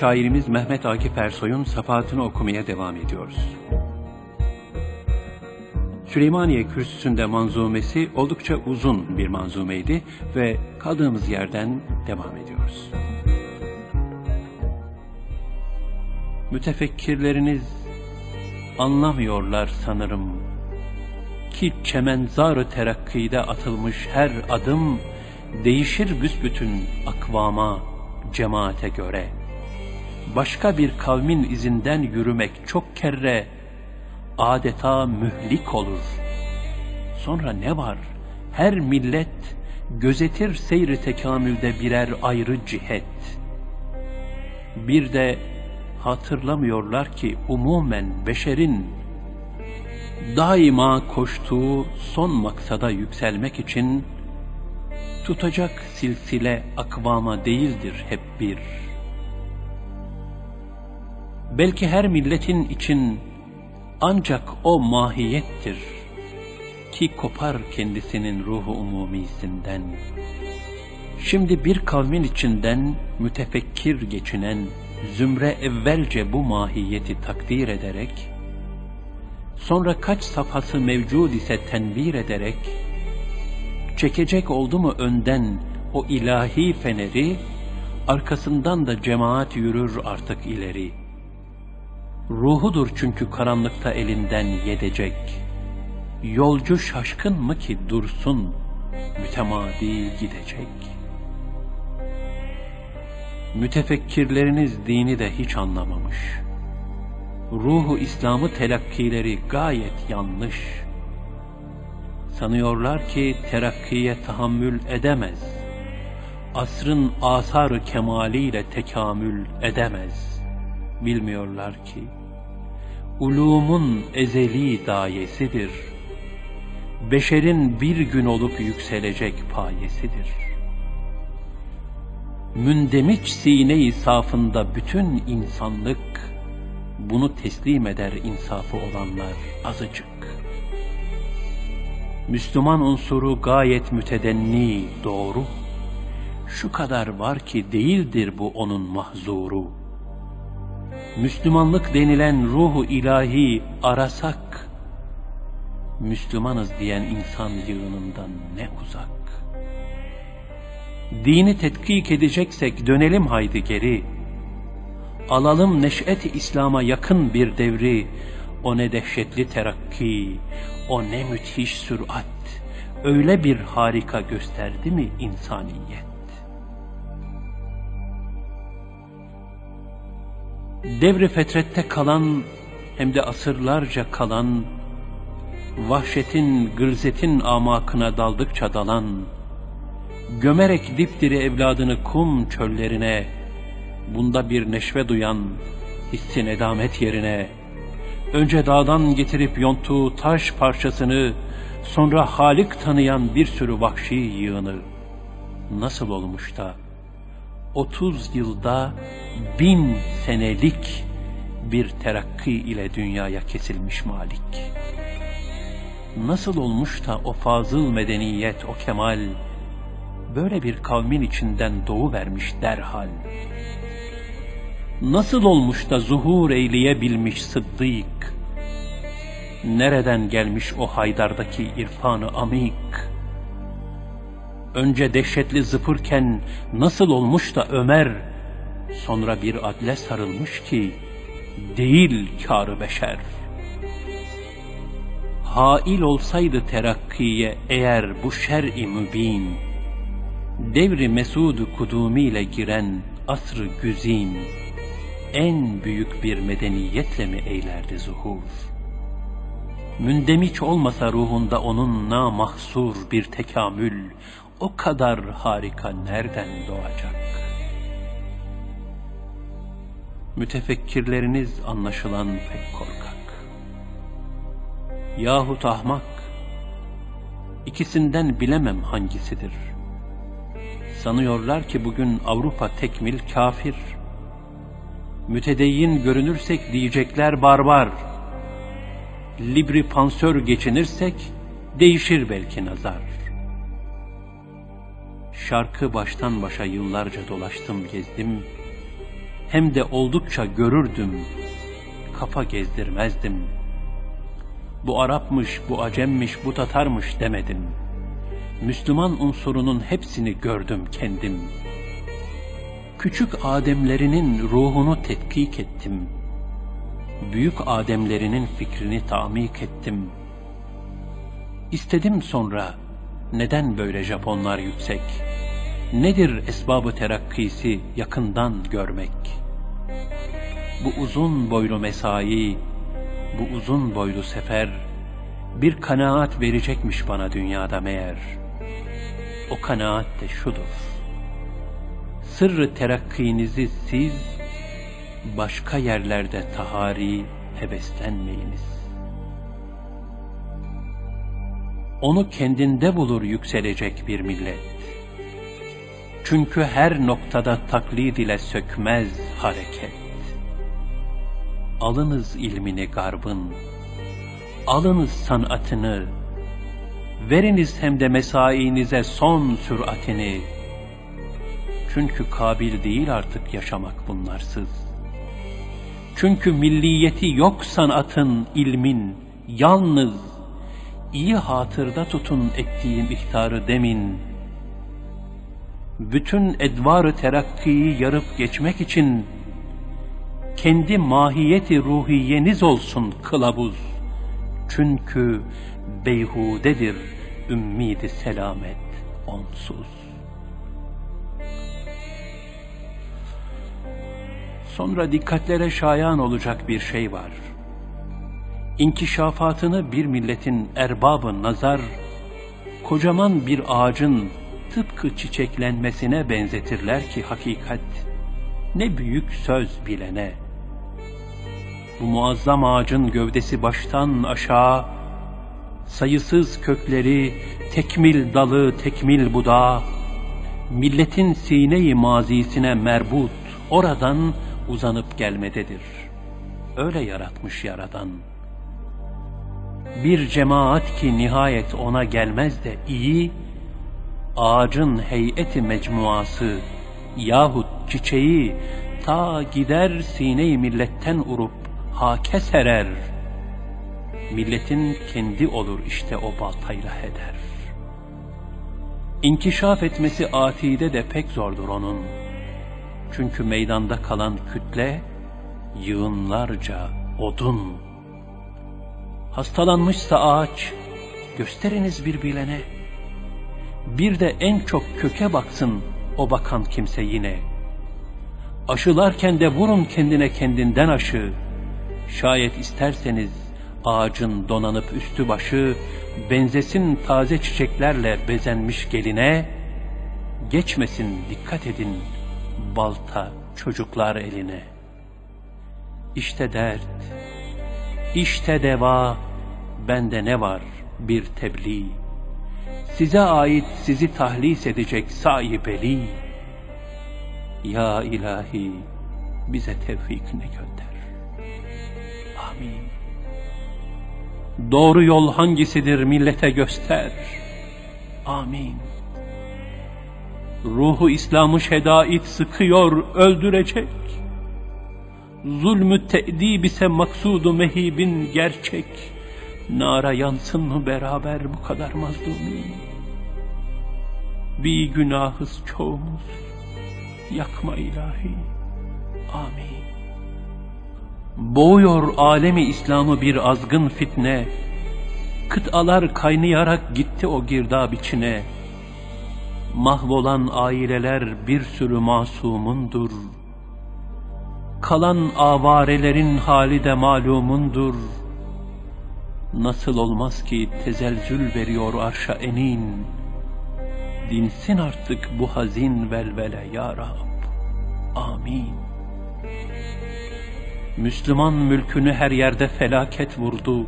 şairimiz Mehmet Akif Ersoy'un safahatını okumaya devam ediyoruz. Süleymaniye Kürsüsü'nde manzumesi oldukça uzun bir manzumeydi ve kaldığımız yerden devam ediyoruz. Mütefekkirleriniz anlamıyorlar sanırım ki çemenzar-ı terakkide atılmış her adım değişir büsbütün akvama, cemaate göre. Başka bir kavmin izinden yürümek çok kere adeta mühlik olur. Sonra ne var? Her millet gözetir seyri tekamülde birer ayrı cihet. Bir de hatırlamıyorlar ki umumen beşerin daima koştuğu son maksada yükselmek için tutacak silsile akvama değildir hep bir. Belki her milletin için ancak o mahiyettir ki kopar kendisinin ruhu umumisinden. Şimdi bir kavmin içinden mütefekkir geçinen zümre evvelce bu mahiyeti takdir ederek, sonra kaç safhası mevcud ise tenvir ederek, çekecek oldu mu önden o ilahi feneri, arkasından da cemaat yürür artık ileri. Ruhudur çünkü karanlıkta elinden yedecek. Yolcu şaşkın mı ki dursun, mütemadi gidecek. Mütefekkirleriniz dini de hiç anlamamış. Ruhu İslam'ı telakkileri gayet yanlış. Sanıyorlar ki terakkiye tahammül edemez. Asrın asarı kemaliyle tekamül edemez. Bilmiyorlar ki ulumun ezeli dayesidir. Beşerin bir gün olup yükselecek payesidir. Mündemiç sine-i safında bütün insanlık bunu teslim eder insafı olanlar azıcık. Müslüman unsuru gayet mütedenni, doğru. Şu kadar var ki değildir bu onun mahzuru. Müslümanlık denilen ruhu ilahi arasak, Müslümanız diyen insan yığınından ne uzak. Dini tetkik edeceksek dönelim haydi geri. Alalım neşet İslam'a yakın bir devri, o ne dehşetli terakki, o ne müthiş sürat, öyle bir harika gösterdi mi insaniyet? Devri fetrette kalan, hem de asırlarca kalan, vahşetin, gılzetin amakına daldıkça dalan, gömerek dipdiri evladını kum çöllerine, bunda bir neşve duyan, hissin edamet yerine, önce dağdan getirip yonttuğu taş parçasını, sonra Halik tanıyan bir sürü vahşi yığını, nasıl olmuş da, otuz yılda bin senelik bir terakki ile dünyaya kesilmiş malik. Nasıl olmuş da o fazıl medeniyet, o kemal, böyle bir kavmin içinden doğu vermiş derhal. Nasıl olmuş da zuhur eyleyebilmiş sıddık? Nereden gelmiş o haydardaki irfanı amik? Önce dehşetli zıpırken nasıl olmuş da Ömer, sonra bir adle sarılmış ki, değil kârı beşer. Hail olsaydı terakkiye eğer bu şer-i mübin, devri mesudu kudumiyle giren asrı güzin, en büyük bir medeniyetle mi eylerdi zuhur? Mündemiç olmasa ruhunda onun namahsur bir tekamül, o kadar harika nereden doğacak? Mütefekkirleriniz anlaşılan pek korkak. Yahut ahmak, ikisinden bilemem hangisidir. Sanıyorlar ki bugün Avrupa tekmil kafir. Mütedeyyin görünürsek diyecekler barbar. Libri pansör geçinirsek değişir belki nazar. Şarkı baştan başa yıllarca dolaştım gezdim. hem de oldukça görürdüm. Kafa gezdirmezdim. Bu Arapmış, bu Acemmiş, bu Tatarmış demedim. Müslüman unsurunun hepsini gördüm kendim. Küçük Ademlerinin ruhunu tetkik ettim. Büyük Ademlerinin fikrini tamik ettim. İstedim sonra, neden böyle Japonlar yüksek? Nedir esbabı terakkisi yakından görmek? Bu uzun boylu mesai, bu uzun boylu sefer, bir kanaat verecekmiş bana dünyada meğer. O kanaat de şudur. Sırrı terakkinizi siz, başka yerlerde tahari heveslenmeyiniz. Onu kendinde bulur yükselecek bir millet. Çünkü her noktada taklid ile sökmez hareket. Alınız ilmini garbın, alınız sanatını, veriniz hem de mesainize son süratini. Çünkü kabil değil artık yaşamak bunlarsız. Çünkü milliyeti yok sanatın, ilmin, yalnız iyi hatırda tutun ettiğim ihtarı demin. Bütün edvarı terakkiyi yarıp geçmek için kendi mahiyeti ruhiyeniz olsun kılavuz. Çünkü beyhudedir ümmidi selamet onsuz. Sonra dikkatlere şayan olacak bir şey var. İnkişafatını bir milletin erbabı nazar, kocaman bir ağacın tıpkı çiçeklenmesine benzetirler ki hakikat, ne büyük söz bilene. Bu muazzam ağacın gövdesi baştan aşağı, sayısız kökleri, tekmil dalı, tekmil budağı, milletin sine-i mazisine merbut, oradan uzanıp gelmededir. Öyle yaratmış Yaradan. Bir cemaat ki nihayet ona gelmez de iyi, ağacın heyeti mecmuası yahut çiçeği ta gider sine-i milletten urup hake serer. Milletin kendi olur işte o baltayla heder. İnkişaf etmesi atide de pek zordur onun. Çünkü meydanda kalan kütle yığınlarca odun. Hastalanmışsa ağaç gösteriniz bir bilene. Bir de en çok köke baksın o bakan kimse yine. Aşılarken de vurun kendine kendinden aşı. Şayet isterseniz ağacın donanıp üstü başı benzesin taze çiçeklerle bezenmiş geline, geçmesin dikkat edin balta çocuklar eline. İşte dert, işte deva, bende ne var bir tebliğ. Size ait sizi tahlis edecek sahi beli. Ya ilahi bize tevfikini gönder. Amin. Doğru yol hangisidir millete göster. Amin. Ruhu İslam'ı şedait sıkıyor, öldürecek. Zulmü te'dib ise maksudu mehibin gerçek. Nara yansın mı beraber bu kadar mazlumi? Bir günahız çoğumuz, yakma ilahi. Amin. Boğuyor alemi İslam'ı bir azgın fitne. Kıtalar kaynayarak gitti o girdab içine. Mahvolan aileler bir sürü masumundur. Kalan avarelerin hali de malumundur. Nasıl olmaz ki tezelzül veriyor arşa enin. Dinsin artık bu hazin velvele ya Rab. Amin. Müslüman mülkünü her yerde felaket vurdu.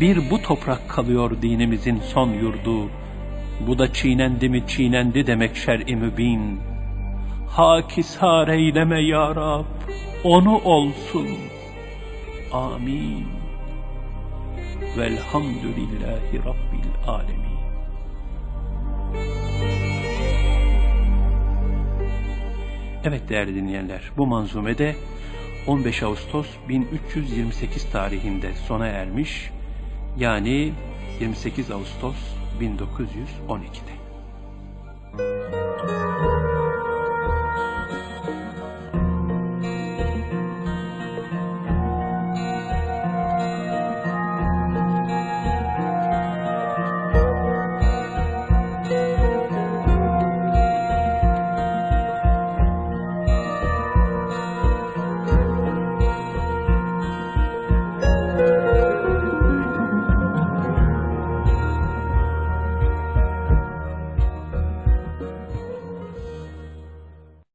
Bir bu toprak kalıyor dinimizin son yurdu. Bu da çiğnendi mi çiğnendi demek şer-i mübin. Hakisar eyleme ya Rab, onu olsun. Amin. Velhamdülillahi Rabbil alemin. Evet değerli dinleyenler, bu manzumede 15 Ağustos 1328 tarihinde sona ermiş, yani 28 Ağustos 1912'de.